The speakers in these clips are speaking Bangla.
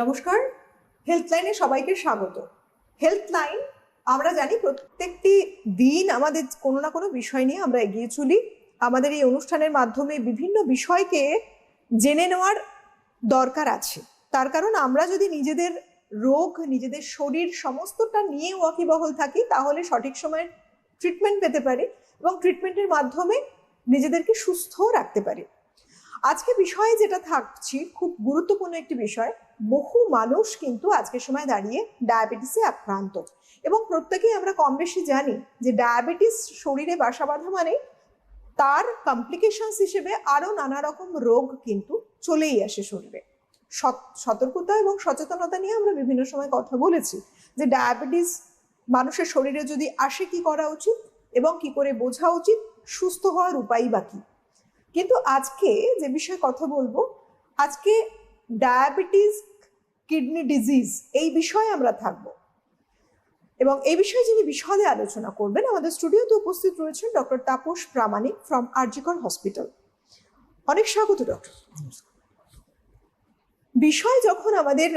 নমস্কার হেল্পলাইনে সবাইকে স্বাগত। হেল্পলাইন আমরা জানি প্রত্যেকটি দিন আমাদের কোনো না কোনো বিষয় নিয়ে আমরা এগিয়ে চলি। আমাদের এই অনুষ্ঠানের মাধ্যমে বিভিন্ন বিষয়কে জেনে নেওয়ার দরকার আছে। তার কারণ আমরা যদি নিজেদের রোগ, নিজেদের শরীর সমস্তটা নিয়ে ওয়াকিবহল থাকি, তাহলে সঠিক সময়ে ট্রিটমেন্ট পেতে পারি এবং ট্রিটমেন্টের মাধ্যমে নিজেদেরকে সুস্থ রাখতে পারি। আজকে বিষয়ে যেটা থাকছি, খুব গুরুত্বপূর্ণ একটি বিষয়, বহু মানুষ কিন্তু আজকের সময় দাঁড়িয়ে ডায়াবেটিসে আক্রান্ত। এবং প্রত্যেকেই আমরা কম বেশি জানি যে ডায়াবেটিস শরীরে বাসা বাঁধা মানে তার কমপ্লিকেশনস হিসেবে আরও নানা রকম রোগ কিন্তু চলেই আসে শরীরে। সত- সতর্কতা এবং সচেতনতা নিয়ে আমরা বিভিন্ন সময় কথা বলেছি যে ডায়াবেটিস মানুষের শরীরে যদি আসে কি করা উচিত এবং কি করে বোঝা উচিত, সুস্থ হওয়ার উপায় বা কি? কিন্তু আজকে যে বিষয়ে কথা বলব, আজকে ডায়াবেটিস কিডনি ডিজিজ এই বিষয়ে আমরা থাকব। এবং এই বিষয়ে যিনি বিশদে আলোচনা করবেন, আমাদের স্টুডিওতে উপস্থিত রয়েছেন doctor Tapas Pramanik from RG Kar hospital অনেক স্বাগত, ডক্টর। বিষয় যখন আমাদের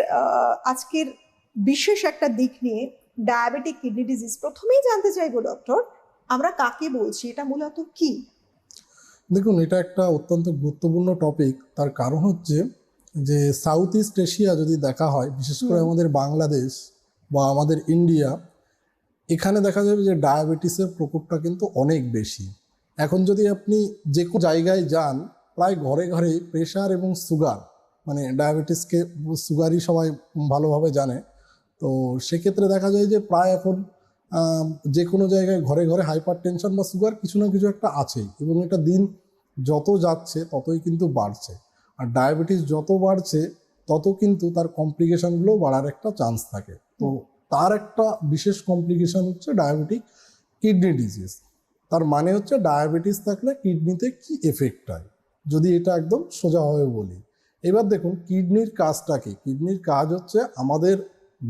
আজকের বিশেষ একটা দিক নিয়ে ডায়াবেটিক কিডনি ডিজিজ প্রথমেই জানতে চাইব, ডক্টর, আমরা কাকে বলছি, এটা মূলত কি? দেখুন এটা একটা অত্যন্ত গুরুত্বপূর্ণ টপিক তার কারণ হচ্ছে যে সাউথ ইস্ট এশিয়া যদি দেখা হয় বিশেষ করে আমাদের বাংলাদেশ বা আমাদের ইন্ডিয়া এখানে দেখা যাবে যে ডায়াবেটিসের প্রকোপটা কিন্তু অনেক বেশি। এখন যদি আপনি যে কোনো জায়গায় যান প্রায় ঘরে ঘরে প্রেশার এবং সুগার মানে ডায়াবেটিসকে সুগারই সবাই ভালোভাবে জানে। তো সেক্ষেত্রে দেখা যায় যে প্রায় এখন যে কোনো জায়গায় ঘরে ঘরে হাইপার টেনশন বা সুগার কিছু না কিছু একটা আছেই এবং এটা দিন যত যাচ্ছে ততই কিন্তু বাড়ছে। আর ডায়াবেটিস যত বাড়ছে তত কিন্তু তার কমপ্লিকেশনগুলো বাড়ার একটা চান্স থাকে। তো তার একটা বিশেষ কমপ্লিকেশন হচ্ছে ডায়াবেটিক কিডনি ডিজিজ তার মানে হচ্ছে ডায়াবেটিস থাকলে কিডনিতে কি এফেক্ট হয়? যদি এটা একদম সোজাভাবে বলি। এবার দেখুন কিডনির কাজটা কি? কিডনির কাজ হচ্ছে আমাদের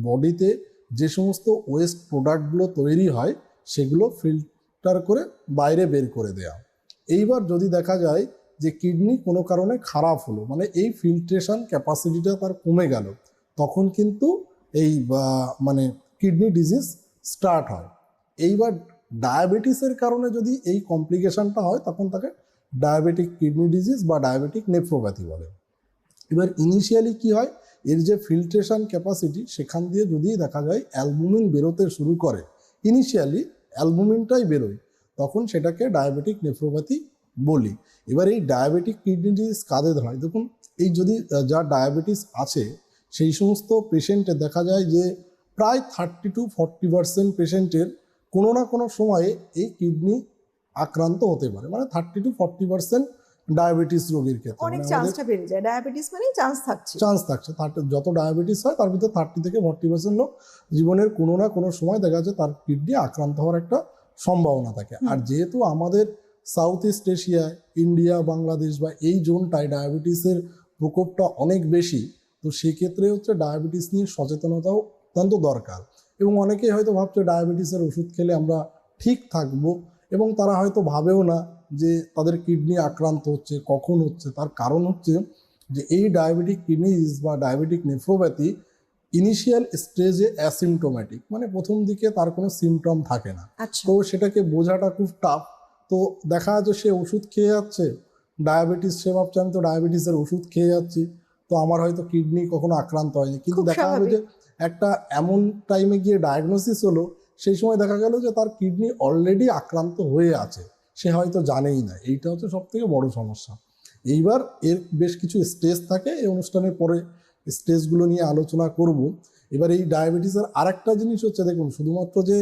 বডিতে যে সমস্ত ওয়েস্ট প্রোডাক্টগুলো তৈরি হয়, সেগুলো ফিল্টার করে বাইরে বের করে দেওয়া এইবার যদি দেখা যায় যে কিডনি কোনো কারণে খারাপ হলো মানে এই ফিল্ট্রেশন ক্যাপাসিটিটা তার কমে গেল, তখন কিন্তু এই মানে কিডনি ডিজিজ স্টার্ট হয়। এইবার ডায়াবেটিসের কারণে যদি এই কমপ্লিকেশনটা হয়, তখন তাকে ডায়াবেটিক কিডনি ডিজিজ বা ডায়াবেটিক নেফ্রোপ্যাথি বলে। এবার ইনিশিয়ালি কি হয় এর যে ফিল্ট্রেশন ক্যাপাসিটি সেখান দিয়ে যদি দেখা যায় অ্যালবুমিন বেরোতে শুরু করে ইনিশিয়ালি অ্যালবুমিনটাই বেরোয়, তখন সেটাকে ডায়াবেটিক নেফ্রোপ্যাথি বলি। এবার এই ডায়াবেটিক কিডনি ডিজিজ কাদের হয়? দেখুন, এই যদি যার ডায়াবেটিস আছে, সেই সমস্ত পেশেন্টে দেখা যায় যে প্রায় থার্টি টু ফর্টি পার্সেন্ট পেশেন্টের কোনো না কোনো সময়ে এই কিডনি আক্রান্ত হতে পারে। মানে thirty two forty percent diabetes রোগীর ক্ষেত্রে অনেক মানে চান্সটা বেড়ে যায়। ডায়াবেটিস মানেই চান্স থাকছে। চান্স থাকছে। যত ডায়াবেটিস হয় তার ভিতরে থার্টি থেকে ফর্টি পার্সেন্ট লোক জীবনের কোনো না কোনো সময় দেখা যাচ্ছে তার কিডনি আক্রান্ত হওয়ার একটা সম্ভাবনা থাকে। আর যেহেতু আমাদের সাউথ ইস্ট এশিয়ায় ইন্ডিয়া বাংলাদেশ বা এই জোনটায় ডায়াবেটিসের প্রকোপটা অনেক বেশি তো সেক্ষেত্রে হচ্ছে ডায়াবেটিস নিয়ে সচেতনতাও অত্যন্ত দরকার। এবং অনেকেই হয়তো ভাবছে ডায়াবেটিসের ওষুধ খেলে আমরা ঠিক থাকব এবং তারা হয়তো ভাবেও না যে তাদের কিডনি আক্রান্ত হচ্ছে কখন হচ্ছে তার কারণ হচ্ছে যে এই ডায়াবেটিক কিডনি বা ডায়াবেটিক নেফ্রোপ্যাথি ইনিশিয়াল স্টেজে অ্যাসিমটোম্যাটিক মানে প্রথম দিকে তার কোনো সিমটম থাকে না। আচ্ছা। তো সেটাকে বোঝাটা খুব টাফ তো দেখা যাচ্ছে সে ওষুধ খেয়ে যাচ্ছে ডায়াবেটিস সে ভাবছে আমি তো ডায়াবেটিসের ওষুধ খেয়ে যাচ্ছি তো আমার হয়তো কিডনি কখনো আক্রান্ত হয়নি। কিন্তু দেখা যাবে যে একটা এমন টাইমে গিয়ে ডায়াগনোসিস হলো সেই সময় দেখা গেল যে তার কিডনি অলরেডি আক্রান্ত হয়ে আছে। সে হয়তো জানেই না। এইটা হচ্ছে সব থেকে বড় সমস্যা। এইবার এর বেশ কিছু স্টেজ থাকে এই অনুষ্ঠানের পরে স্টেজগুলো নিয়ে আলোচনা করব। এবার এই ডায়াবেটিসের আরেকটা জিনিস হচ্ছে দেখুন শুধুমাত্র যে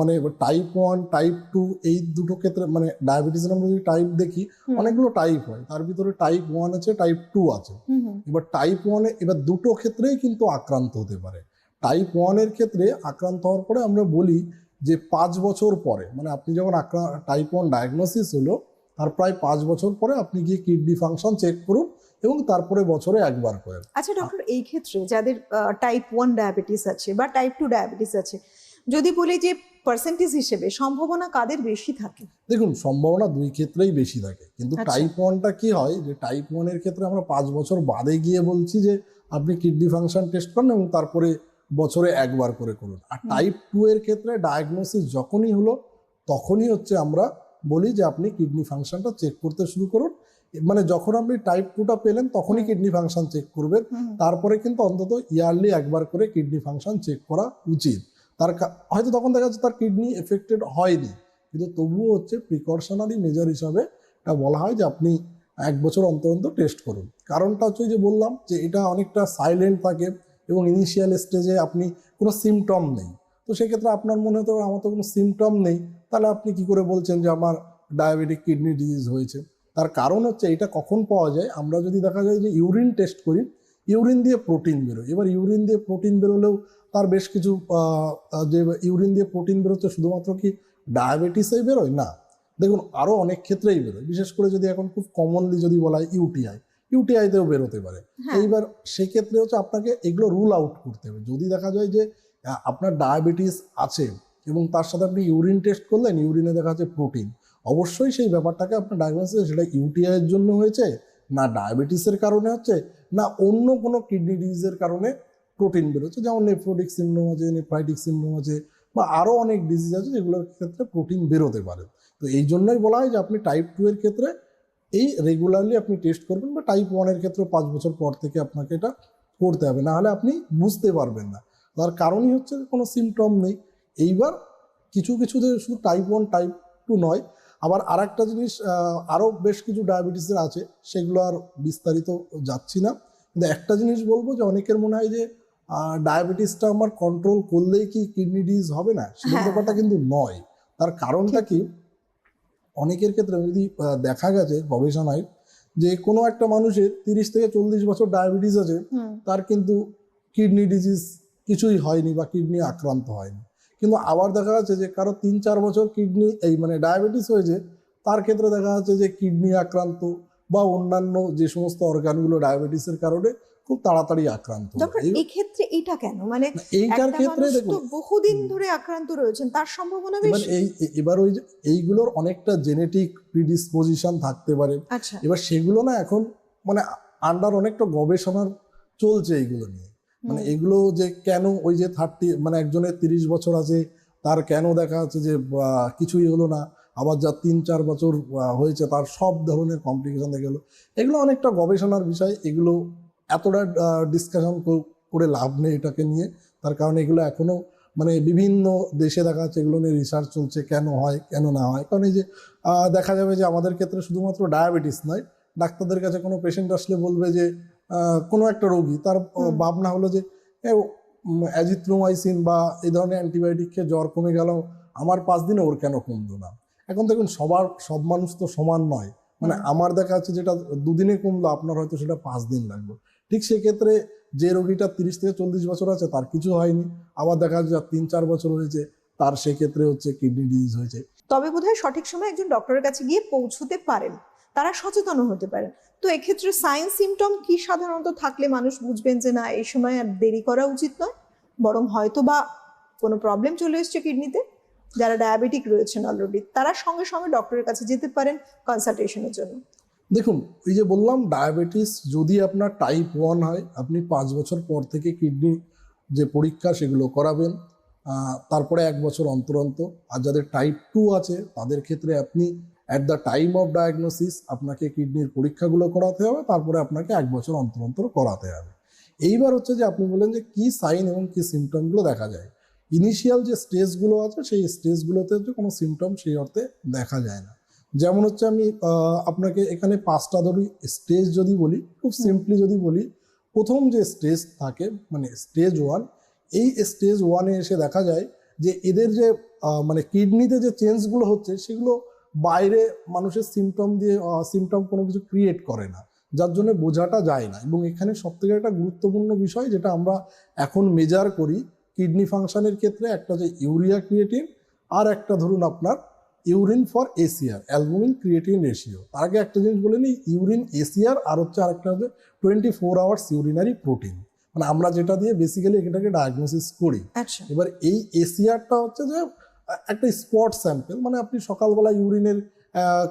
মানে টাইপ ওয়ান টাইপ টু এই দুটো ক্ষেত্রে মানে ডায়াবেটিসের আমরা যদি টাইপ দেখি অনেকগুলো টাইপ হয়। তার ভিতরে টাইপ ওয়ান আছে টাইপ টু আছে। এবার টাইপ ওয়ানে এবার দুটো ক্ষেত্রেই কিন্তু আক্রান্ত হতে পারে। টাইপ ওয়ানের ক্ষেত্রে আক্রান্ত হওয়ার পরে আমরা বলি যে পাঁচ বছর পরে মানে আপনি যখন টাইপ ওয়ান ডায়াগনোসিস হলো তার প্রায় পাঁচ বছর পরে আপনি গিয়ে কিডনি ফাংশন চেক করুন এবং তারপরে বছরে একবার করে আচ্ছা ডক্টর এই ক্ষেত্রে যাদের টাইপ ওয়ান ডায়াবেটিস আছে বা টাইপ টু ডায়াবেটিস আছে যদি বলি যে পার্সেন্টেজ হিসেবে সম্ভাবনা কাদের বেশি থাকে? দেখুন সম্ভাবনা দুই ক্ষেত্রেই বেশি থাকে। কিন্তু আচ্ছা। টাইপ ওয়ানটা কি হয় যে টাইপ ওয়ানের ক্ষেত্রে আমরা পাঁচ বছর বাদে গিয়ে বলছি যে আপনি কিডনি ফাংশন টেস্ট করেন এবং তারপরে বছরে একবার করে করুন। আর টাইপ টু এর ক্ষেত্রে ডায়াগনোসিস যখনই হলো তখনই হচ্ছে আমরা বলি যে আপনি কিডনি ফাংশনটা চেক করতে শুরু করুন। মানে যখন আপনি টাইপ টুটা পেলেন তখনই কিডনি ফাংশন চেক করবেন। তারপরে কিন্তু অন্তত ইয়ারলি একবার করে কিডনি ফাংশন চেক করা উচিত। তার হয়তো তখন দেখা যাচ্ছে তার কিডনি এফেক্টেড হয়নি। কিন্তু তবুও হচ্ছে প্রিকশনারি মেজার হিসাবে এটা বলা হয় যে আপনি এক বছর অন্তর অন্তর টেস্ট করুন। কারণটা হচ্ছে যে বললাম যে এটা অনেকটা সাইলেন্ট থাকে। এবং ইনিশিয়াল স্টেজে আপনি কোনো সিমটম নেই। তো সেক্ষেত্রে আপনার মনে হতো আমার তো কোনো সিমটম নেই, তাহলে আপনি কি করে বলছেন যে আমার ডায়াবেটিক কিডনি ডিজিজ হয়েছে? তার কারণ হচ্ছে এটা কখন পাওয়া যায়? আমরা যদি দেখা যায় যে ইউরিন টেস্ট করি ইউরিন দিয়ে প্রোটিন বেরোয়। এবার ইউরিন দিয়ে প্রোটিন বেরোলেও তার বেশ কিছু যে ইউরিন দিয়ে প্রোটিন বেরোচ্ছে শুধুমাত্র কি ডায়াবেটিসেই বেরোয়? না। দেখুন আরও অনেক ক্ষেত্রেই বেরোয়। বিশেষ করে যদি এখন খুব কমনলি যদি বলা হয় ইউটিআই। ইউটিআইতেও বেরোতে পারে। হ্যাঁ। এইবার সেক্ষেত্রে হচ্ছে আপনাকে এগুলো রুল আউট করতে হবে। যদি দেখা যায় যে আপনার ডায়াবেটিস আছে এবং তার সাথে আপনি ইউরিন টেস্ট করলেন ইউরিনে দেখা যাচ্ছে প্রোটিন অবশ্যই সেই ব্যাপারটাকে আপনার ডায়াগনোসিস সেটা ইউটিআই এর জন্য হয়েছে না ডায়াবেটিসের কারণে হচ্ছে না অন্য কোনো কিডনি ডিজিজের কারণে প্রোটিন বেরোচ্ছে। যেমন নেফ্রোটিক সিন্ড্রোম আছে নেফ্রাইটিক সিন্ড্রোম আছে বা আরও অনেক ডিজিজ আছে যেগুলোর ক্ষেত্রে প্রোটিন বেরোতে পারে। তো এই জন্যই বলা হয় যে আপনি টাইপ টু এর ক্ষেত্রে এই রেগুলারলি আপনি টেস্ট করবেন বা টাইপ ওয়ানের ক্ষেত্রে পাঁচ বছর পর থেকে আপনাকে এটা করতে হবে। না হলে আপনি বুঝতে পারবেন না। তার কারণই হচ্ছে কোনো সিমটম নেই। এইবার কিছু কিছু যে শুধু টাইপ ওয়ান টাইপ টু নয় আবার আর একটা জিনিস আরও বেশ কিছু ডায়াবেটিসের আছে সেগুলো আর বিস্তারিত যাচ্ছি না। কিন্তু একটা জিনিস বলব যে অনেকের মনে হয় যে ডায়াবেটিসটা আমার কন্ট্রোল করলেই কি কিডনি ডিজ হবে না? সেরকম হ্যাঁ। ব্যাপারটা কিন্তু নয়। তার কারণটা কি? অনেকের ক্ষেত্রে যদি দেখা গেছে গবেষণায় যে কোনো একটা মানুষের তিরিশ থেকে চল্লিশ বছর ডায়াবেটিস আছে তার কিন্তু কিডনি ডিজিজ কিছুই হয়নি বা কিডনি আক্রান্ত হয়নি। কিন্তু আবার দেখা যাচ্ছে যে কারও তিন চার বছর কিডনি এই মানে ডায়াবেটিস হয়েছে তার ক্ষেত্রে দেখা যাচ্ছে যে কিডনি আক্রান্ত বা অন্যান্য যে সমস্ত অর্গানগুলো ডায়াবেটিসের কারণে খুব তাড়াতাড়ি আক্রান্ত এই- ক্ষেত্রে এটা কেন? মানে এইটার ক্ষেত্রে দেখুন বহুদিন ধরে আক্রান্ত রয়েছেন তার সম্ভাবনা বেশি। এই এবার ওই এইগুলোর অনেকটা জেনেটিক প্রিডিসপোজিশন থাকতে পারে। আচ্ছা। এবার সেগুলো না এখন মানে আন্ডার অনেকটা গবেষণার চলছে এইগুলো নিয়ে। মানে এগুলো যে কেন ওই যে থার্টি মানে একজনের তিরিশ বছর আছে তার কেন দেখা যাচ্ছে যে কিছুই হলো না আবার যা তিন চার বছর হয়েছে তার সব ধরনের কমপ্লিকেশন দেখে গেলো এগুলো অনেকটা গবেষণার বিষয় এগুলো এতটা ডিসকাশন করে লাভ নেই এটাকে নিয়ে। তার কারণ এগুলো এখনও মানে বিভিন্ন দেশে দেখা যাচ্ছে এগুলো নিয়ে রিসার্চ চলছে কেন হয় কেন না হয়। কারণ এই যে দেখা যাবে যে আমাদের ক্ষেত্রে শুধুমাত্র ডায়াবেটিস নয় ডাক্তারদের কাছে কোনো পেশেন্ট আসলে বলবে যে কোনো একটা রোগী তার ভাবনা হলো যে অ্যাজিথ্রোমাইসিন বা এই ধরনের অ্যান্টিবায়োটিক খেয়ে জ্বর কমে গেল আমার পাঁচ দিনে ওর কেন কমলো না? এখন দেখুন সবার সব মানুষ তো সমান নয়। মানে আমার দেখা যাচ্ছে যেটা দুদিনে কমলো আপনার হয়তো সেটা পাঁচ দিন লাগবে। ঠিক সেক্ষেত্রে যে রোগীটা তিরিশ থেকে চল্লিশ বছর আছে, তার কিছু হয়নি। আবার দেখা যাচ্ছে তিন চার বছর হয়েছে, তার সেক্ষেত্রে হচ্ছে কিডনি ডিজিজ হয়েছে। তবে বোধহয় সঠিক সময় একজন ডক্টরের কাছে গিয়ে পৌঁছতে পারেন। তারা সচেতন হতে পারেন। তো এক্ষেত্রে সাইন সিমটম কি সাধারণত থাকলে মানুষ বুঝবেন যে না, এই সময় আর দেরি করা উচিত নয়, বরং হয়তো বা কোনো প্রবলেম চলে এসছে কিডনিতে যারা ডায়াবেটিক রয়েছেন অলরেডি তারা সঙ্গে সঙ্গে ডক্টরের কাছে যেতে পারেন কনসালটেশনের জন্য। দেখুন, এই যে বললাম ডায়াবেটিস যদি আপনার টাইপ ওয়ান হয়, আপনি পাঁচ বছর পর থেকে কিডনি যে পরীক্ষা সেগুলো করাবেন তারপরে এক বছর অন্তর অন্তর। আর যাদের টাইপ টু আছে, তাদের ক্ষেত্রে আপনি at the time of diagnosis আপনাকে কিডনির পরীক্ষাগুলো করাতে হবে, তারপরে আপনাকে এক বছর অন্তর অন্তর করাতে হবে। এইবার হচ্ছে যে আপনি বলেন যে কি সাইন এবং কি সিমটমগুলো দেখা যায়। ইনিশিয়াল যে স্টেজগুলো আছে, সেই স্টেজগুলোতে হচ্ছে কোনো সিমটম সেই অর্থে দেখা যায় না। যেমন হচ্ছে আমি আপনাকে এখানে পাঁচটা ধরি স্টেজ যদি বলি খুব সিম্পলি যদি বলি প্রথম যে স্টেজ থাকে মানে স্টেজ ওয়ান এই স্টেজ ওয়ানে এসে দেখা যায় যে এদের যে মানে কিডনিতে যে চেঞ্জগুলো হচ্ছে সেগুলো বাইরে মানুষের সিমটম দিয়ে সিমটম কোনো কিছু ক্রিয়েট করে না। যার জন্য বোঝাটা যায় না। এবং এখানে সবথেকে একটা গুরুত্বপূর্ণ বিষয় যেটা আমরা এখন মেজার করি কিডনি ফাংশনের ক্ষেত্রে একটা যে ইউরিয়া ক্রিয়েটিন আর একটা ধরুন আপনার urine for ACR albumin creatine ratio. তার আগে একটা জিনিস বলে নিই ইউরিন এসিআর আর হচ্ছে আরেকটা হচ্ছে twenty four hours urinary protein মানে আমরা যেটা দিয়ে বেসিক্যালি এটাকে ডায়াগনোসিস করি। আচ্ছা। এবার এই এসিআরটা হচ্ছে যে একটা স্পট স্যাম্পেল মানে আপনি সকালবেলা ইউরিনের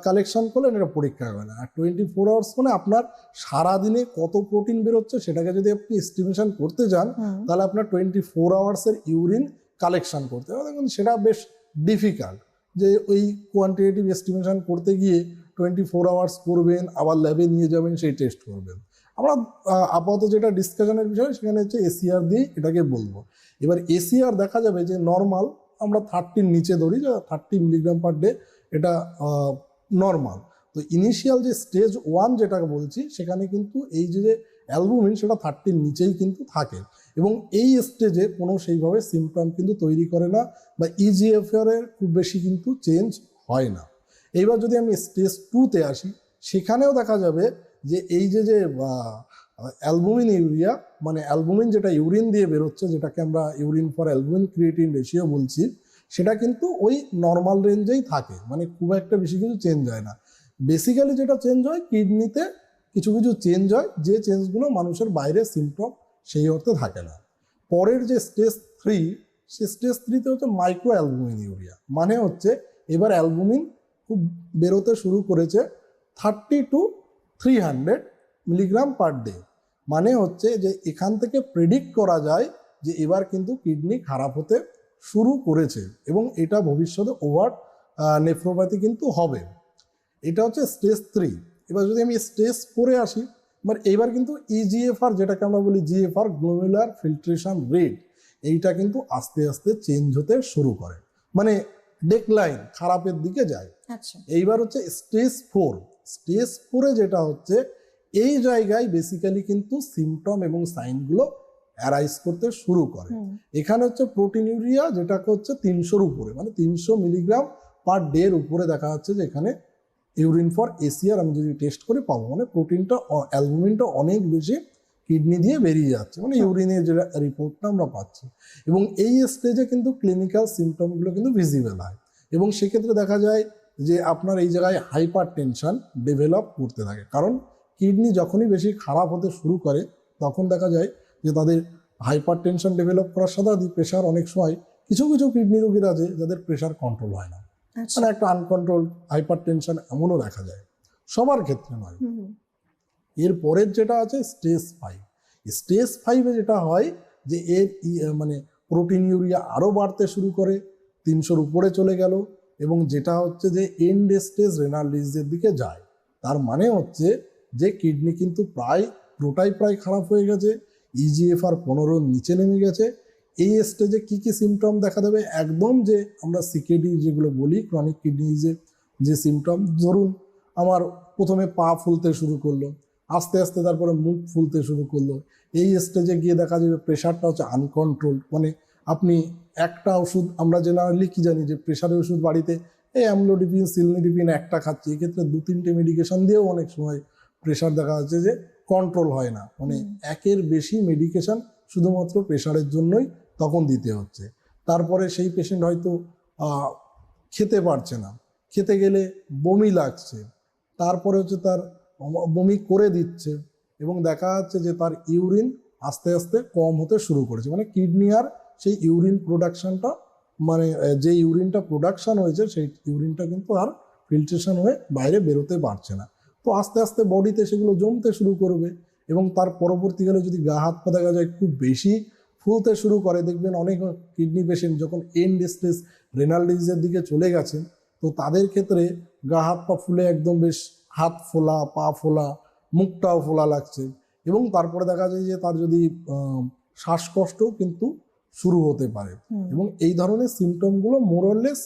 কালেকশন করলেন এটা পরীক্ষা হবে না। আর টোয়েন্টি ফোর আওয়ার্স মানে আপনার সারাদিনে কত প্রোটিন বেরোচ্ছে সেটাকে যদি আপনি এস্টিমেশন করতে যান তাহলে আপনার টোয়েন্টি ফোর আওয়ার্সের ইউরিন কালেকশন করতে হবে। দেখুন সেটা বেশ ডিফিকাল্ট যে ওই কোয়ান্টিটেটিভ এস্টিমেশন করতে গিয়ে টোয়েন্টি ফোর আওয়ার্স করবেন, আবার ল্যাবে নিয়ে যাবেন, সেই টেস্ট করবেন। আমরা আপাতত যেটা ডিসকাশনের বিষয়, সেখানে হচ্ছে এসিআর দিয়ে এটাকে বলব। এবার এসিআর দেখা যাবে যে নর্মাল আমরা থার্টির নিচে ধরি, যে থার্টি মিলিগ্রাম পার ডে এটা নর্মাল তো ইনিশিয়াল যে স্টেজ ওয়ান যেটাকে বলছি, সেখানে কিন্তু এই যে অ্যালবুমিন সেটা থার্টির নিচেই কিন্তু থাকে। এবং এই স্টেজে কোনো সেইভাবে সিমটম কিন্তু তৈরি করে না বা E ইজিএফআর এর খুব বেশি কিন্তু চেঞ্জ হয় না। এইবার যদি আমি স্টেজ টুতে আসি, সেখানেও দেখা যাবে যে এই যে যে অ্যালবুমিন ইউরিয়া মানে অ্যালবুমিন যেটা ইউরিন দিয়ে বেরোচ্ছে, যেটাকে আমরা urine for albumin creatine ratio বলছি, সেটা কিন্তু ওই নর্মাল রেঞ্জেই থাকে। মানে খুব একটা বেশি কিছু চেঞ্জ হয় না। বেসিক্যালি যেটা চেঞ্জ হয় কিডনিতে কিছু কিছু চেঞ্জ হয়, যে চেঞ্জগুলো মানুষের বাইরে সিমটম সেই অর্থে থাকে না। পরের যে স্টেজ থ্রি সে স্টেজ থ্রিতে হচ্ছে মাইক্রো অ্যালবুমিন ইউরিয়া মানে হচ্ছে এবার অ্যালবুমিন খুব বেরোতে শুরু করেছে thirty two three hundred milligram per day মানে হচ্ছে যে এখান থেকে প্রেডিক্ট করা যায় যে এবার কিন্তু কিডনি খারাপ হতে শুরু করেছে এবং এটা ভবিষ্যতে ওভার নেফ্রোপ্যাথি কিন্তু হবে। এটা হচ্ছে স্টেজ থ্রি এবার যদি আমি স্টেজ ফোরে আসি এবার এইবার কিন্তু E ইজিএফআর যেটাকে আমরা বলি জিএফআর গ্লোমেলার ফিল্ট্রেশন রেট এইটা কিন্তু আস্তে আস্তে চেঞ্জ হতে শুরু করে। মানে ডেকলাইন খারাপের দিকে যায়। আচ্ছা। এইবার হচ্ছে স্টেজ ফোর স্টেজ ফোরে যেটা হচ্ছে এই জায়গায় বেসিক্যালি কিন্তু সিমটম এবং সাইনগুলো অ্যারাইজ করতে শুরু করে। এখানে হচ্ছে প্রোটিন ইউরিয়া যেটাকে হচ্ছে তিনশোর উপরে মানে তিনশো মিলিগ্রাম পার ডে এর উপরে দেখা যাচ্ছে যে এখানে ইউরিন ফর এসিআর আমি যদি টেস্ট করে পাবো মানে প্রোটিনটা অ্যালবুমিনটা অনেক বেশি কিডনি দিয়ে বেরিয়ে যাচ্ছে। মানে ইউরিনের যে রিপোর্টটা আমরা পাচ্ছি। এবং এই স্টেজে কিন্তু ক্লিনিক্যাল সিমটমগুলো কিন্তু ভিজিবল হয়। এবং সেক্ষেত্রে দেখা যায় যে আপনার এই জায়গায় হাইপার টেনশন ডেভেলপ করতে থাকে। কারণ কিডনি যখনই বেশি খারাপ হতে শুরু করে তখন দেখা যায় যে তাদের হাইপার টেনশন ডেভেলপ করার সাথে প্রেশার অনেক সময় কিছু কিছু কিডনি রোগীরা আছে যাদের প্রেশার কন্ট্রোল হয় না। মানে একটা আনকন্ট্রোল হাইপার টেনশন এমনও দেখা যায়। সবার ক্ষেত্রে নয়। হুম, হুম, এর পরের যেটা আছে স্টেজ ফাইভ স্টেজ ফাইভে যেটা হয় যে এর মানে প্রোটিন ইউরিয়া আরও বাড়তে শুরু করে তিনশোর উপরে চলে গেল এবং যেটা হচ্ছে যে এন্ড স্টেজ রেনাল ডিজিজের দিকে যায়। তার মানে হচ্ছে যে কিডনি কিন্তু প্রায় পুরোটাই প্রায় খারাপ হয়ে গেছে E ইজিএফআর পনেরোর নিচে নেমে গেছে এই স্টেজে কি কি সিমটম দেখা দেবে? একদম যে আমরা সিকেডি যেগুলো বলি ক্রনিক কিডনি ডিজিজের যে সিমটম ধরুন আমার প্রথমে পা ফুলতে শুরু করল আস্তে আস্তে তারপরে মুখ ফুলতে শুরু করল এই স্টেজে গিয়ে দেখা যাবে প্রেশারটা হচ্ছে আনকন্ট্রোল মানে আপনি একটা ওষুধ আমরা জেনারেলি কি জানি যে প্রেশারের ওষুধ বাড়িতে এই অ্যামলোডিপিন সিলনিডিপিন একটা খাচ্ছি এক্ষেত্রে দু তিনটে মেডিকেশন দিয়েও অনেক সময় প্রেশার দেখা যাচ্ছে যে কন্ট্রোল হয় না। মানে একের বেশি মেডিকেশন শুধুমাত্র প্রেশারের জন্যই তখন দিতে হচ্ছে। তারপরে সেই পেশেন্ট হয়তো খেতে পারছে না। খেতে গেলে বমি লাগছে। তারপরে হচ্ছে তার বমি করে দিচ্ছে এবং দেখা যাচ্ছে যে তার ইউরিন আস্তে আস্তে কম হতে শুরু করেছে। মানে কিডনি আর সেই ইউরিন প্রোডাকশনটা মানে যে ইউরিনটা প্রোডাকশন হয়েছে, সেই ইউরিনটা কিন্তু আর ফিল্ট্রেশন হয়ে বাইরে বেরোতে পারছে না। তো আস্তে আস্তে বডিতে সেগুলো জমতে শুরু করবে এবং তার পরবর্তীকালে যদি গা, হাত পা দেখা যায় খুব বেশি ফুলতে শুরু করে দেখবেন অনেক কিডনি পেশেন্ট যখন এন্ড স্টেজ রেনাল ডিজিজের দিকে চলে গেছেন তো তাদের ক্ষেত্রে গা হাত পা ফুলে একদম বেশ হাত ফোলা পা ফোলা মুখটাও ফোলা লাগছে এবং তারপরে দেখা যায় যে তার যদি শ্বাসকষ্টও কিন্তু শুরু হতে পারে এবং এই ধরনের সিমটমগুলো মোরলেস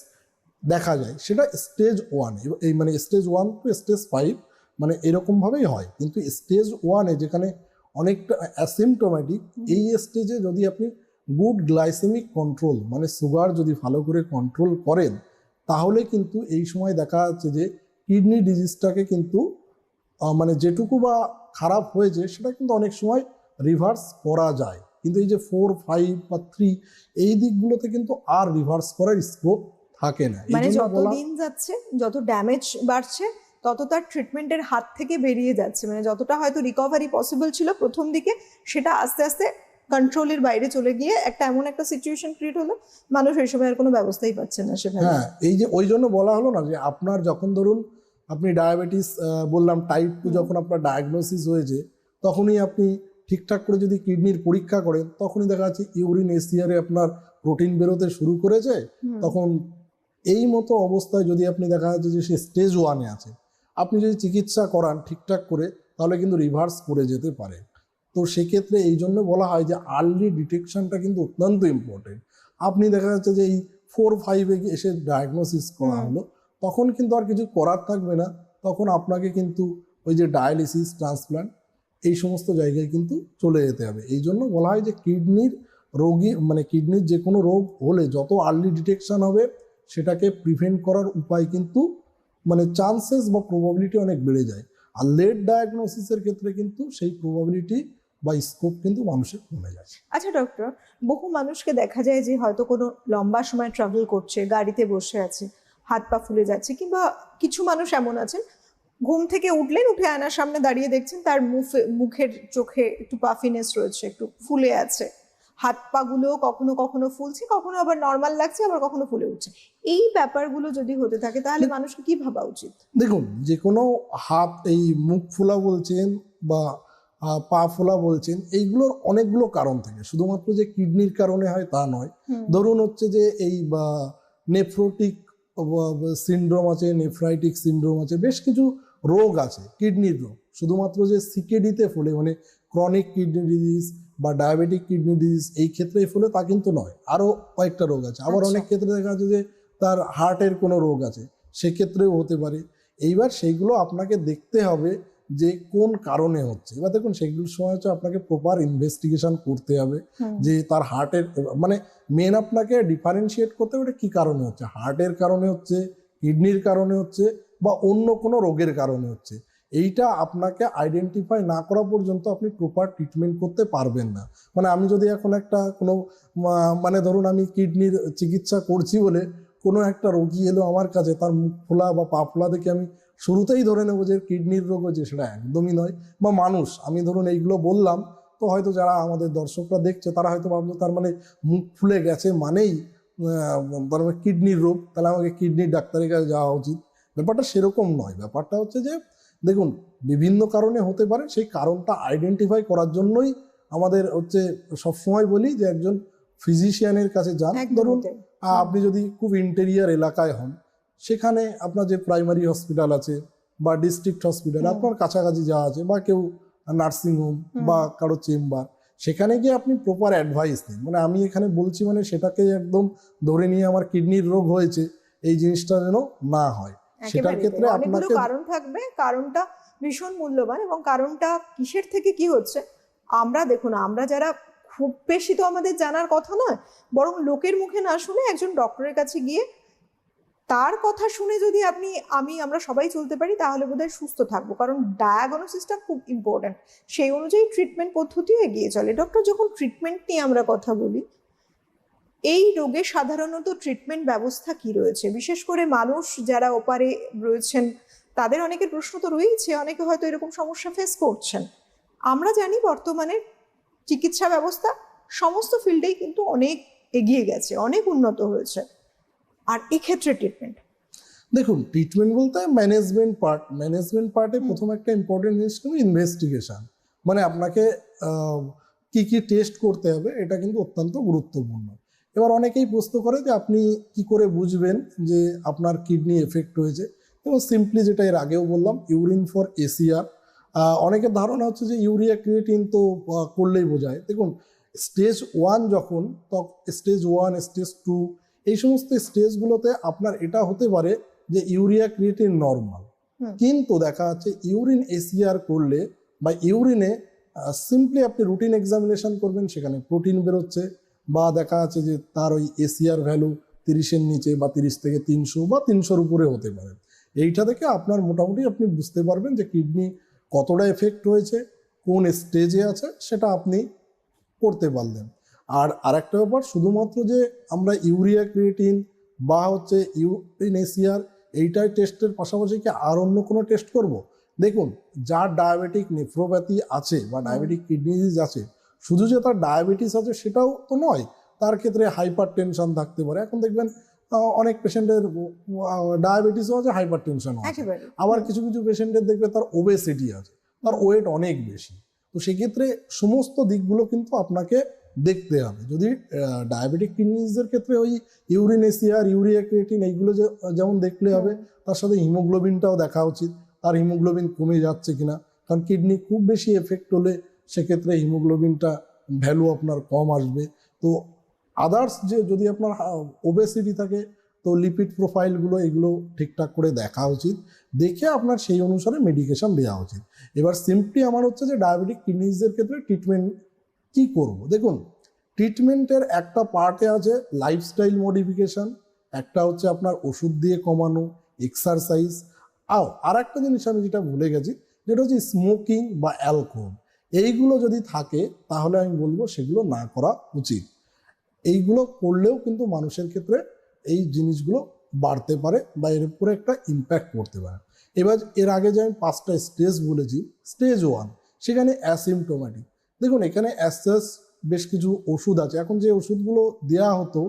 দেখা যায়। সেটা স্টেজ ওয়ান এই মানে stage one two stage five মানে এরকমভাবেই হয়। কিন্তু স্টেজ ওয়ানে যেখানে অনেকটা অ্যাসিমটোম্যাটিক এই স্টেজে যদি আপনি গুড গ্লাইসেমিক কন্ট্রোল মানে সুগার যদি ভালো করে কন্ট্রোল করেন তাহলে কিন্তু এই সময় দেখা যাচ্ছে যে কিডনি ডিজিজটাকে কিন্তু মানে যেটুকু বা খারাপ হয়েছে সেটা কিন্তু অনেক সময় রিভার্স করা যায়। কিন্তু এই যে ফোর ফাইভ বা থ্রি এই দিকগুলোতে কিন্তু আর রিভার্স করার স্কোপ থাকে না। মানে যত দিন যাচ্ছে যত ড্যামেজ বাড়ছে তত তার ট্রিটমেন্টের হাত থেকে বেরিয়ে যাচ্ছে। মানে যতটা হয়তো রিকভারি পসিবল ছিল প্রথম দিকে সেটা আস্তে আস্তে কন্ট্রোলের বাইরে চলে গিয়ে একটা এমন একটা সিচুয়েশন ক্রিয়েট হলো মানুষ এই সময় আর কোনো ব্যবস্থাই পাচ্ছে না সেভাবে। হ্যাঁ এই যে ওই জন্য বলা হলো না যে আপনার যখন ধরুন আপনি ডায়াবেটিস বললাম টাইপ টু যখন আপনার ডায়াগনোসিস হয়েছে তখনই আপনি ঠিকঠাক করে যদি কিডনির পরীক্ষা করেন তখনই দেখা যাচ্ছে ইউরিন এসিয়ারে আপনার প্রোটিন বেরোতে শুরু করেছে। তখন এই মতো অবস্থায় যদি আপনি দেখা যাচ্ছে যে সে স্টেজ ওয়ানে আছে আপনি যদি চিকিৎসা করান ঠিকঠাক করে তাহলে কিন্তু রিভার্স করে যেতে পারে। তো সেক্ষেত্রে এই জন্য বলা হয় যে আর্লি ডিটেকশনটা কিন্তু অত্যন্ত ইম্পর্টেন্ট আপনি দেখা যাচ্ছে যে এই ফোর ফাইভে এসে ডায়াগনোসিস করা হলো তখন কিন্তু আর কিছু করার থাকবে না। তখন আপনাকে কিন্তু ওই যে ডায়ালিসিস ট্রান্সপ্লান্ট এই সমস্ত জায়গায় কিন্তু চলে যেতে হবে। এই জন্য বলা হয় যে কিডনির রোগী মানে কিডনির যে কোনো রোগ হলে যত আর্লি ডিটেকশন হবে সেটাকে প্রিভেন্ট করার উপায় কিন্তু মানে চান্সেস বা প্রবাবিলিটি অনেক বেড়ে যায়। আর লেট ডায়াগনোসিসের ক্ষেত্রে কিন্তু সেই প্রবাবিলিটি বা স্কোপ কিন্তু মানুষের কমে যায়। আচ্ছা ডক্টর বহু মানুষকে দেখা যায় যে হয়তো কোনো লম্বা সময় ট্রাভেল করছে, গাড়িতে বসে আছে, হাত পা ফুলে যাচ্ছে, কিংবা কিছু মানুষ এমন আছেন, ঘুম থেকে উঠলেন, উঠে আয়নার সামনে দাঁড়িয়ে দেখছেন, তার মুখে মুখের চোখে একটু পাফিনেস রয়েছে, একটু ফুলে আছে। হাত পা গুলো কখনো কখনো ফুলছে কখনো আবার নর্মাল লাগছে আবার কখনো ফুলে উঠছে। এই ব্যাপারগুলো যদি হতে থাকে তাহলে মানুষকে কি ভাবা উচিত? দেখুন যে কোনো হাত এই মুখ ফোলা বলছেন বা পা ফোলা বলছেন এইগুলোর অনেকগুলো কারণ থাকে। শুধুমাত্র যে কিডনির কারণে হয় তা নয়। ধরুন হচ্ছে যে এই বা নেফ্রোটিক সিন্ড্রোম আছে নেফ্রাইটিক সিন্ড্রোম আছে বেশ কিছু রোগ আছে কিডনির রোগ। শুধুমাত্র যে সিকেডিতে ফলে মানে ক্রনিক কিডনি ডিজিজ বা ডায়াবেটিক কিডনি ডিজিজ এই ক্ষেত্রেই ফলে তা কিন্তু নয়। আরও কয়েকটা রোগ আছে। আবার আচ্ছা। অনেক ক্ষেত্রে দেখা যাচ্ছে যে তার হার্টের কোনো রোগ আছে সেক্ষেত্রেও হতে পারে। এইবার সেইগুলো আপনাকে দেখতে হবে যে কোন কারণে হচ্ছে। এবার দেখুন সেগুলোর সময় হচ্ছে আপনাকে প্রপার ইনভেস্টিগেশন করতে হবে যে তার হার্টের মানে মেন আপনাকে ডিফারেন্সিয়েট করতে হবে এটা কি কারণে হচ্ছে। হার্টের কারণে হচ্ছে কিডনির কারণে হচ্ছে বা অন্য কোনো রোগের কারণে হচ্ছে। এইটা আপনাকে আইডেন্টিফাই না করা পর্যন্ত আপনি প্রপার ট্রিটমেন্ট করতে পারবেন না। মানে আমি যদি এখন একটা কোনো মানে ধরুন আমি কিডনির চিকিৎসা করছি বলে কোনো একটা রোগী এলো আমার কাছে, তার মুখ ফোলা বা পা ফোলা দেখে আমি শুরুতেই ধরে নেব যে কিডনির রোগ হয়েছে, সেটা একদমই নয়। বা মানুষ, আমি ধরুন এইগুলো বললাম, তো হয়তো যারা আমাদের দর্শকরা দেখছে, তারা হয়তো ভাবলো তার মানে মুখ ফুলে গেছে মানেই তার মানে কিডনির রোগ, তাহলে আমাকে কিডনির ডাক্তারের কাছে যাওয়া উচিত। ব্যাপারটা সেরকম নয়। ব্যাপারটা হচ্ছে যে দেখুন বিভিন্ন কারণে হতে পারে সেই কারণটা আইডেন্টিফাই করার জন্যই আমাদের হচ্ছে সবসময় বলি যে একজন ফিজিশিয়ানের কাছে যান। ধরুন আপনি যদি খুব ইন্টেরিয়ার এলাকায় হন সেখানে আপনার যে প্রাইমারি হসপিটাল আছে বা ডিস্ট্রিক্ট হসপিটাল আপনার কাছাকাছি যা আছে বা কেউ নার্সিং হোম। বা কারও চেম্বার সেখানে গিয়ে আপনি প্রপার অ্যাডভাইস দিন। মানে আমি এখানে বলছি মানে সেটাকে একদম ধরে নিয়ে আমার কিডনির রোগ হয়েছে এই জিনিসটা যেন না হয়। সেটার ক্ষেত্রে আপনাকে কারণ থাকবে কারণটা ভীষণ মূল্যবান এবং কারণটা কিসের থেকে কি হচ্ছে? আমরা দেখুন আমরা যারা খুব বেশি তো আমাদের জানার কথা নয় বরং লোকের মুখে না শুনে একজন ডক্টরের কাছে গিয়ে তার কথা শুনে যদি আপনি আমি আমরা সবাই চলতে পারি তাহলে বোধহয় সুস্থ থাকব। কারণ ডায়াগনোসিসটা খুব ইম্পর্ট্যান্ট সেই অনুযায়ী ট্রিটমেন্ট পদ্ধতিও এগিয়ে চলে। ডক্টর যখন ট্রিটমেন্ট নিয়ে আমরা কথা বলি এই রোগে সাধারণত ট্রিটমেন্ট ব্যবস্থা কি রয়েছে? বিশেষ করে মানুষ যারা ওপারে রয়েছেন তাদের অনেকের প্রশ্ন তো রয়েছে অনেকে হয়তো এরকম সমস্যা ফেস করছেন। আমরা জানি বর্তমানে চিকিৎসা ব্যবস্থা সমস্ত ফিল্ডেই কিন্তু অনেক এগিয়ে গেছে অনেক উন্নত হয়েছে। আর এক্ষেত্রে ট্রিটমেন্ট দেখুন ট্রিটমেন্ট বলতে ম্যানেজমেন্ট পার্ট ম্যানেজমেন্ট পার্টে প্রথম একটা ইম্পর্টেন্ট জিনিস কিন্তু ইনভেস্টিগেশন মানে আপনাকে কি কি টেস্ট করতে হবে এটা কিন্তু অত্যন্ত গুরুত্বপূর্ণ। এবার অনেকেই প্রশ্ন করে যে আপনি কি করে বুঝবেন যে আপনার কিডনি এফেক্ট হয়েছে? এবং সিম্পলি যেটা এর আগেও বললাম ইউরিন ফর এসিআর অনেকের ধারণা হচ্ছে যে ইউরিয়া ক্রিয়েটিন তো করলেই বোঝায়। দেখুন স্টেজ ওয়ান যখন তখন স্টেজ ওয়ান স্টেজ টু এই সমস্ত স্টেজগুলোতে আপনার এটা হতে পারে যে ইউরিয়া ক্রিয়েটিন নর্মাল কিন্তু দেখা যাচ্ছে ইউরিন এসিআর করলে বা ইউরিনে সিম্পলি আপনি রুটিন এক্সামিনেশন করবেন সেখানে প্রোটিন বেরোচ্ছে। বা দেখা যাচ্ছে যে তার ওই এসিআর ভ্যালু তিরিশের নিচে বা তিরিশ থেকে তিনশো বা তিনশোর উপরে হতে পারে। এইটা থেকে আপনার মোটামুটি আপনি বুঝতে পারবেন যে কিডনি কতটা এফেক্ট হয়েছে, কোন স্টেজে আছে, সেটা আপনি করতে পারলেন। আর আরেকটা ব্যাপার, শুধুমাত্র যে আমরা ইউরিয়া, ক্রিয়েটিন বা হচ্ছে ইউরিন এসিআর এইটাই টেস্টের পাশাপাশি কি আর অন্য কোনো টেস্ট করব? দেখুন, যার ডায়াবেটিক নেফ্রোপ্যাথি আছে বা ডায়াবেটিক কিডনি ডিজিজ আছে শুধু যে তার ডায়াবেটিস আছে সেটাও তো নয় তার ক্ষেত্রে হাইপার টেনশন থাকতে পারে। এখন দেখবেন অনেক পেশেন্টের ডায়াবেটিসও আছে হাইপার টেনশনও আছে। আবার কিছু কিছু পেশেন্টের দেখবে তার ওবেসিটি আছে তার ওয়েট অনেক বেশি। তো সেক্ষেত্রে সমস্ত দিকগুলো কিন্তু আপনাকে দেখতে হবে। যদি ডায়াবেটিক কিডনিজের ক্ষেত্রে ওই ইউরিনেসিয়া আর ইউরিয়া ক্রিয়েটিন এইগুলো যে যেমন দেখলে হবে তার সাথে হিমোগ্লোবিনটাও দেখা উচিত। তার হিমোগ্লোবিন কমে যাচ্ছে কিনা কারণ কিডনি খুব বেশি এফেক্ট হলে সেক্ষেত্রে হিমোগ্লোবিনটা ভ্যালু আপনার কম আসবে। তো আদার্স যে যদি আপনার ওবেসিটি থাকে, তো লিপিড প্রোফাইলগুলো এগুলো ঠিকঠাক করে দেখা উচিত। দেখে আপনার সেই অনুসারে মেডিকেশন দেওয়া উচিত। এবার সিম্পলি আমার হচ্ছে যে ডায়াবেটিক কিডনিজের ক্ষেত্রে ট্রিটমেন্ট কি করব? দেখুন ট্রিটমেন্টের একটা পার্টে আছে লাইফস্টাইল মডিফিকেশন একটা হচ্ছে আপনার ওষুধ দিয়ে কমানো এক্সারসাইজ আও আর একটা জিনিস আমি যেটা ভুলে গেছি, যেটা হচ্ছে স্মোকিং বা অ্যালকোহল এইগুলো যদি থাকে, তাহলে আমি বলব সেগুলো না করা উচিত। এইগুলো করলেও কিন্তু মানুষের ক্ষেত্রে এই জিনিসগুলো বাড়তে পারে বা এর উপরে একটা ইম্প্যাক্ট পড়তে পারে। এবার এর আগে যে আমি পাঁচটা স্টেজ বলেছি স্টেজ ওয়ান সেখানে অ্যাসিমটোম্যাটিক দেখুন, এখানে অ্যাসেস বেশ কিছু ওষুধ আছে। এখন যে ওষুধগুলো দেওয়া হতো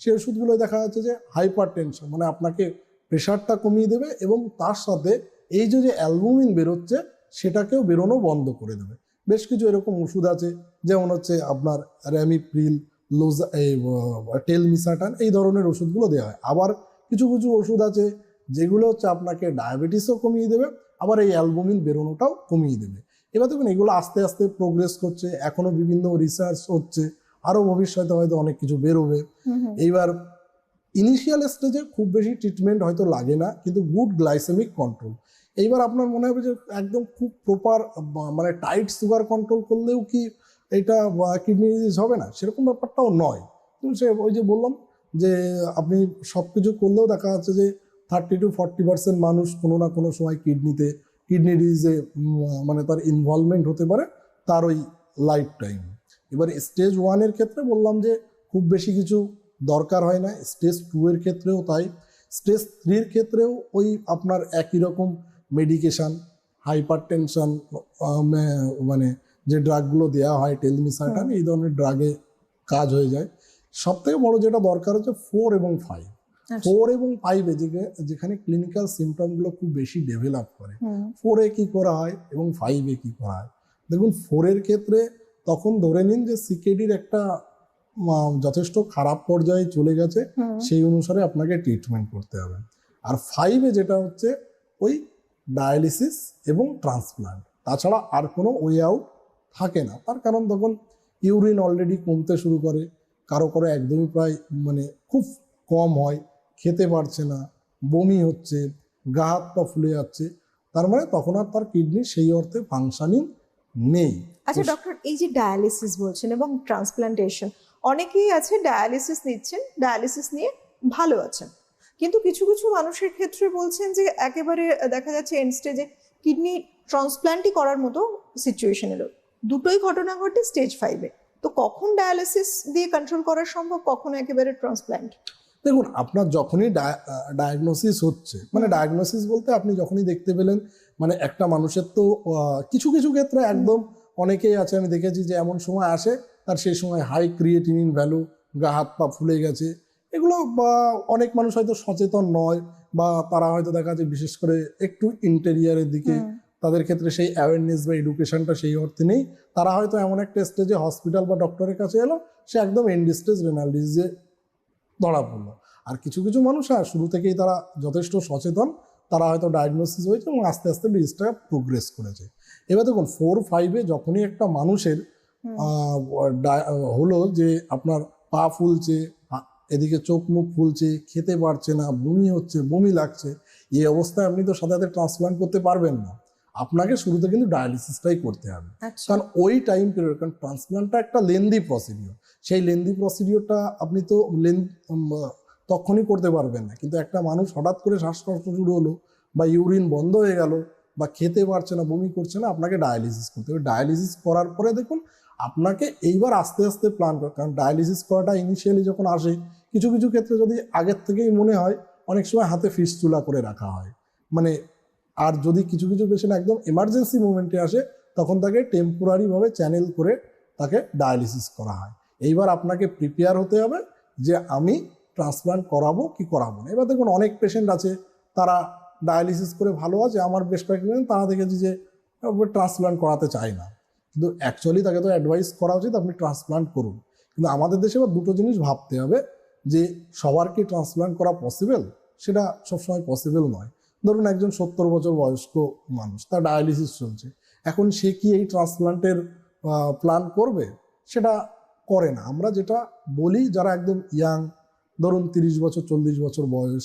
সেই ওষুধগুলো দেখা যাচ্ছে যে হাইপার টেনশন মানে আপনাকে প্রেশারটা কমিয়ে দেবে এবং তার সাথে এই যে যে অ্যালবুমিন বেরোচ্ছে, সেটাকেও বেরোনো বন্ধ করে দেবে। বেশ কিছু এরকম ওষুধ আছে যেমন হচ্ছে আপনার র্যামিপ্রিল লোজা এই টেল মিসাটান এই ধরনের ওষুধগুলো দেওয়া হয়। আবার কিছু কিছু ওষুধ আছে যেগুলো হচ্ছে আপনাকে ডায়াবেটিসও কমিয়ে দেবে আবার এই অ্যালবুমিন বেরোনোটাও কমিয়ে দেবে। এবার দেখুন এগুলো আস্তে আস্তে প্রোগ্রেস করছে এখনও বিভিন্ন রিসার্চ হচ্ছে আরও ভবিষ্যতে হয়তো অনেক কিছু বেরোবে। এইবার ইনিশিয়াল স্টেজে খুব বেশি ট্রিটমেন্ট হয়তো লাগে না কিন্তু গুড গ্লাইসেমিক কন্ট্রোল এইবার আপনার মনে হবে যে একদম খুব প্রপার মানে টাইট সুগার কন্ট্রোল করলেও কি এটা কিডনি ডিজিজ হবে না? সেরকম ব্যাপারটাও নয়। কিন্তু সে ওই যে বললাম যে আপনি সব কিছু করলেও দেখা যাচ্ছে যে থার্টি টু ফর্টি পার্সেন্ট মানুষ কোনো না কোনো সময় কিডনিতে কিডনি ডিজিজে মানে তার ইনভলভমেন্ট হতে পারে তার ওই লাইফ টাইম এবার স্টেজ ওয়ানের ক্ষেত্রে বললাম যে খুব বেশি কিছু দরকার হয় না। স্টেজ টু এর ক্ষেত্রেও তাই। স্টেজ থ্রির ক্ষেত্রেও ওই আপনার একই রকম মেডিকেশান হাইপার টেনশন মানে যে ড্রাগগুলো দেওয়া হয় টেলমিসাটান এই ধরনের ড্রাগে কাজ হয়ে যায়। সব থেকে বড় যেটা দরকার হচ্ছে ফোর এবং ফাইভ ফোর এবং ফাইভে যেখানে ক্লিনিক্যাল সিমটমগুলো খুব বেশি ডেভেলপ করে। ফোরে কি করা হয় এবং ফাইভে কি করা হয়? দেখুন ফোরের ক্ষেত্রে তখন ধরে নিন যে সিকেডির একটা যথেষ্ট খারাপ পর্যায়ে চলে গেছে সেই অনুসারে আপনাকে ট্রিটমেন্ট করতে হবে। আর ফাইভে যেটা হচ্ছে ওই ডায়ালিসিস এবং ট্রান্সপ্লান্ট। তাছাড়া আর কোনো ওয়ে আউট থাকে না। তার কারণ তখন ইউরিন অলরেডি কমতে শুরু করে। কারও কারও একদমই প্রায় মানে খুব কম হয় খেতে পারছে না বমি হচ্ছে গা হাত পা ফুলে যাচ্ছে। তার মানে তখন আর তার কিডনি সেই অর্থে ফাংশনিং নেই। আচ্ছা ডক্টর এই যে ডায়ালিসিস বলছেন এবং ট্রান্সপ্লান্টেশন অনেকেই আছে ডায়ালিসিস নিচ্ছেন ডায়ালিসিস নিয়ে ভালো আছেন। কিন্তু কিছু কিছু মানুষের ক্ষেত্রে বলছেন যে একেবারে দেখা যাচ্ছে এন্ড স্টেজে কিডনি ট্রান্সপ্লান্টই করার মতো সিচুয়েশন এলো। দুটোই ঘটনা ঘটে স্টেজ ফাইভে তো কখন ডায়ালিসিস দিয়ে কন্ট্রোল করা সম্ভব? কখন একেবারে ট্রান্সপ্লান্ট দেখুন আপনার যখনই ডায়াগনোসিস হচ্ছে মানে ডায়াগনোসিস বলতে আপনি যখনই দেখতে পেলেন মানে একটা মানুষের তো কিছু কিছু ক্ষেত্রে একদম অনেকেই আছে আমি দেখেছি যে এমন সময় আসে তার সেই সময় হাই ক্রিয়েটিনিন ভ্যালু গা হাত পা ফুলে গেছে এগুলো বা অনেক মানুষ হয়তো সচেতন নয় বা তারা হয়তো দেখা যাচ্ছে বিশেষ করে একটু ইন্টেরিয়ারের দিকে তাদের ক্ষেত্রে সেই অ্যাওয়ারনেস বা এডুকেশনটা সেই অর্থে নেই। তারা হয়তো এমন একটা স্টেজে হসপিটাল বা ডক্টরের কাছে এলো সে একদম এন্ড স্টেজ রেনাল ডিজিজে ধরা পড়ল। আর কিছু কিছু মানুষ আর শুরু থেকেই তারা যথেষ্ট সচেতন তারা হয়তো ডায়াগনোসিস হয়েছে এবং আস্তে আস্তে ডিজিজটা প্রোগ্রেস করেছে। এবার দেখুন ফোর ফাইভে যখনই একটা মানুষের হলো যে আপনার পা ফুলছে এদিকে চোখ মুখ ফুলছে খেতে পারছে না বমি হচ্ছে বমি লাগছে। এই অবস্থায় আপনি তো সাথে সাথে ট্রান্সপ্লান্ট করতে পারবেন না। আপনাকে শুরুতে কিন্তু ডায়ালিসিসটাই করতে হবে। আচ্ছা। কারণ ওই টাইম পিরিয়ড কারণ ট্রান্সপ্লান্টটা একটা লেন্দি প্রসিডিওর সেই লেন্দি প্রসিডিওরটা আপনি তো লেন তখনই করতে পারবেন না। কিন্তু একটা মানুষ হঠাৎ করে শ্বাসকষ্ট শুরু হলো বা ইউরিন বন্ধ হয়ে গেল বা খেতে পারছে না বমি করছে না আপনাকে ডায়ালিসিস করতে হবে। ডায়ালিসিস করার পরে দেখুন আপনাকে এইবার আস্তে আস্তে প্ল্যান করে কারণ ডায়ালিসিস করাটা ইনিশিয়ালি যখন আসে কিছু কিছু ক্ষেত্রে যদি আগের থেকেই মনে হয়, অনেক সময় হাতে ফিস্টুলা করে রাখা হয়। মানে আর যদি কিছু কিছু পেশেন্ট একদম এমার্জেন্সি মুভমেন্টে আসে, তখন তাকে টেম্পোরারিভাবে চ্যানেল করে তাকে ডায়ালিসিস করা হয়। এইবার আপনাকে প্রিপেয়ার হতে হবে যে আমি ট্রান্সপ্লান্ট করাবো কি করাবো না। এবার দেখুন, অনেক পেশেন্ট আছে, তারা ডায়ালিসিস করে ভালো আছে, আমার বেশ কয়েকজন তারা দেখেছি যে ট্রান্সপ্লান্ট করাতে চায় না। কিন্তু অ্যাকচুয়ালি তাকে তো অ্যাডভাইস করা উচিত, আপনি ট্রান্সপ্লান্ট করুন। কিন্তু আমাদের দেশে দুটো জিনিস ভাবতে হবে। যে সবার কি ট্রান্সপ্লান্ট করা পসিবল সেটা সবসময় পসিবল নয়। ধরুন একজন সত্তর বছর বয়স্ক মানুষ, তার ডায়ালিসিস চলছে। এখন সে কি এই ট্রান্সপ্লান্টের প্ল্যান করবে? সেটা করে না। আমরা যেটা বলি, যারা একদম ইয়াং ধরুন তিরিশ বছর, চল্লিশ বছর বয়স,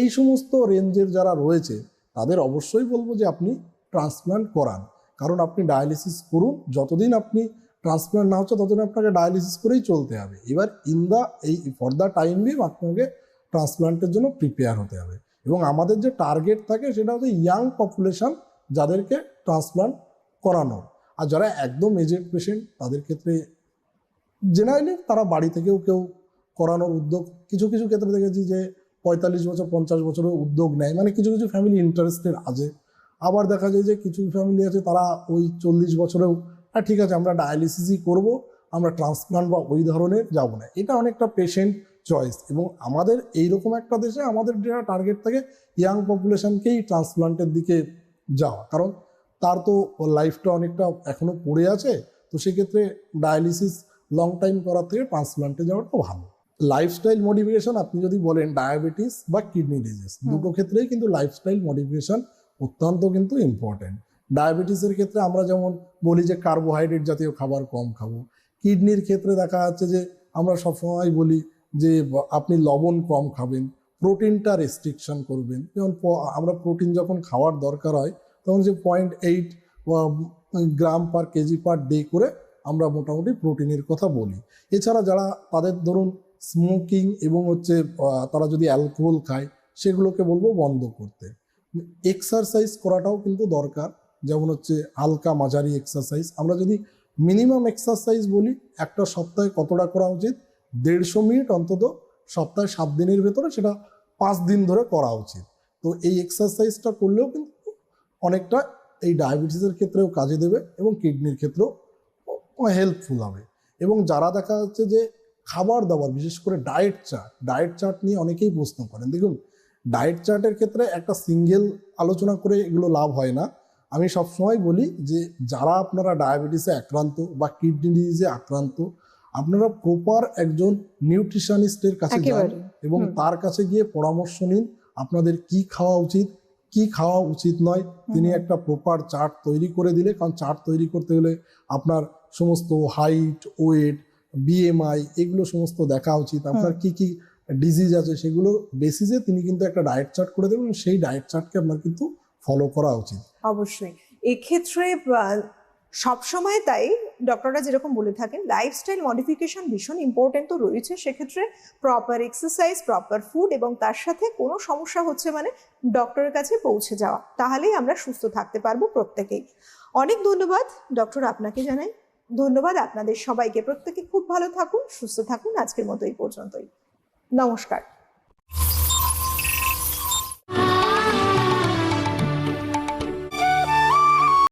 এই সমস্ত রেঞ্জের যারা রয়েছে, তাদের অবশ্যই বলব যে আপনি ট্রান্সপ্লান্ট করান। কারণ আপনি ডায়ালিসিস করুন, যতদিন আপনি ট্রান্সপ্লান্ট না হচ্ছে ততদিন আপনাকে ডায়ালিসিস করেই চলতে হবে। এবার ইন দ্য এই ফর দ্য টাইম বিম আপনাকে ট্রান্সপ্লান্টের জন্য প্রিপেয়ার হতে হবে। এবং আমাদের যে টার্গেট থাকে, সেটা হচ্ছে ইয়াং পপুলেশন যাদেরকে ট্রান্সপ্লান্ট করানোর আর যারা একদম এজেড পেশেন্ট তাদের ক্ষেত্রে জেনারেলি তারা বাড়ি থেকেও কেউ করানোর উদ্যোগ, কিছু কিছু ক্ষেত্রে দেখেছি যে পঁয়তাল্লিশ বছর, পঞ্চাশ বছরের উদ্যোগ নেয়। মানে কিছু কিছু ফ্যামিলি ইন্টারেস্টেড আছে। আবার দেখা যায় যে কিছু ফ্যামিলি আছে, তারা ওই চল্লিশ বছরেও হ্যাঁ ঠিক আছে আমরা ডায়ালিসিসই করব আমরা ট্রান্সপ্লান্ট বা ওই ধরনের যাব না। এটা অনেকটা পেশেন্ট চয়েস এবং আমাদের এইরকম একটা দেশে আমাদের যেটা টার্গেট থাকে ইয়াং পপুলেশনকেই ট্রান্সপ্লান্টের দিকে যাওয়া। কারণ তার তো লাইফটা অনেকটা এখনও পড়ে আছে তো সেক্ষেত্রে ডায়ালিসিস লং টাইম করার থেকে ট্রান্সপ্লান্টে যাওয়াটা ভালো। লাইফস্টাইল মডিফিকেশন আপনি যদি বলেন ডায়াবেটিস বা কিডনি ডিজিজ দুটো ক্ষেত্রেই কিন্তু লাইফস্টাইল মডিফিকেশন অত্যন্ত কিন্তু ইম্পর্টেন্ট ডায়াবেটিসের ক্ষেত্রে আমরা যেমন বলি যে কার্বোহাইড্রেট জাতীয় খাবার কম খাব। কিডনির ক্ষেত্রে দেখা যাচ্ছে যে আমরা সবসময় বলি যে আপনি লবণ কম খাবেন প্রোটিনটা রেস্ট্রিকশন করবেন। যেমন আমরা প্রোটিন যখন খাওয়ার দরকার হয়, তখন যে point eight gram per kg per day করে আমরা মোটামুটি প্রোটিনের কথা বলি। এছাড়া যারা তাদের ধরুন স্মোকিং এবং হচ্ছে তারা যদি অ্যালকোহল খায়, সেগুলোকে বলব বন্ধ করতে। এক্সারসাইজ করাটাও কিন্তু দরকার। যেমন হচ্ছে হালকা মাঝারি এক্সারসাইজ আমরা যদি মিনিমাম এক্সারসাইজ বলি, একটা সপ্তাহে কতটা করা উচিত? দেড়শো মিনিট অন্তত সপ্তাহে সাত দিনের ভেতরে সেটা পাঁচ দিন ধরে করা উচিত। তো এই এক্সারসাইজটা করলেও কিন্তু অনেকটা এই ডায়াবেটিসের ক্ষেত্রেও কাজে দেবে এবং কিডনির ক্ষেত্রেও হেল্পফুল হবে। এবং যারা দেখা যাচ্ছে যে খাবার দাবার, বিশেষ করে ডায়েট চার্ট ডায়েট চার্ট নিয়ে অনেকেই প্রশ্ন করেন। দেখুন ডায়েট চার্টের ক্ষেত্রে একটা সিঙ্গেল আলোচনা করে এগুলো লাভ হয় না। আমি সবসময় বলি যে যারা আপনারা ডায়াবেটিসে আক্রান্ত বা কিডনি ডিজিজে আক্রান্ত আপনারা প্রপার একজন নিউট্রিশনিস্টের কাছে যান এবং তার কাছে গিয়ে পরামর্শ নিন আপনাদের কি খাওয়া উচিত কি খাওয়া উচিত নয়। তিনি একটা প্রপার চার্ট তৈরি করে দিলে কারণ চার্ট তৈরি করতে হলে আপনার সমস্ত হাইট ওয়েট বিএমআই এগুলো সমস্ত দেখা উচিত। আপনার কি কি ডিজিজ আছে সেগুলোর বেসিসে তিনি কিন্তু একটা ডায়েট চার্ট করে দেবেন সেই ডায়েট চার্টকে আপনার কিন্তু ফলো করা উচিত। অবশ্যই। এক্ষেত্রে সবসময় তাই ডক্টররা যেরকম বলে থাকেন লাইফস্টাইল মডিফিকেশন ভীষণ ইম্পর্টেন্ট তো রয়েছে। সেক্ষেত্রে প্রপার এক্সারসাইজ প্রপার ফুড এবং তার সাথে কোনো সমস্যা হচ্ছে মানে ডক্টরের কাছে পৌঁছে যাওয়া। তাহলেই আমরা সুস্থ থাকতে পারব প্রত্যেকেই। অনেক ধন্যবাদ ডক্টর আপনাকে জানাই। ধন্যবাদ আপনাদের সবাইকে। প্রত্যেকে খুব ভালো থাকুন, সুস্থ থাকুন। আজকের মতো এই পর্যন্তই। নমস্কার।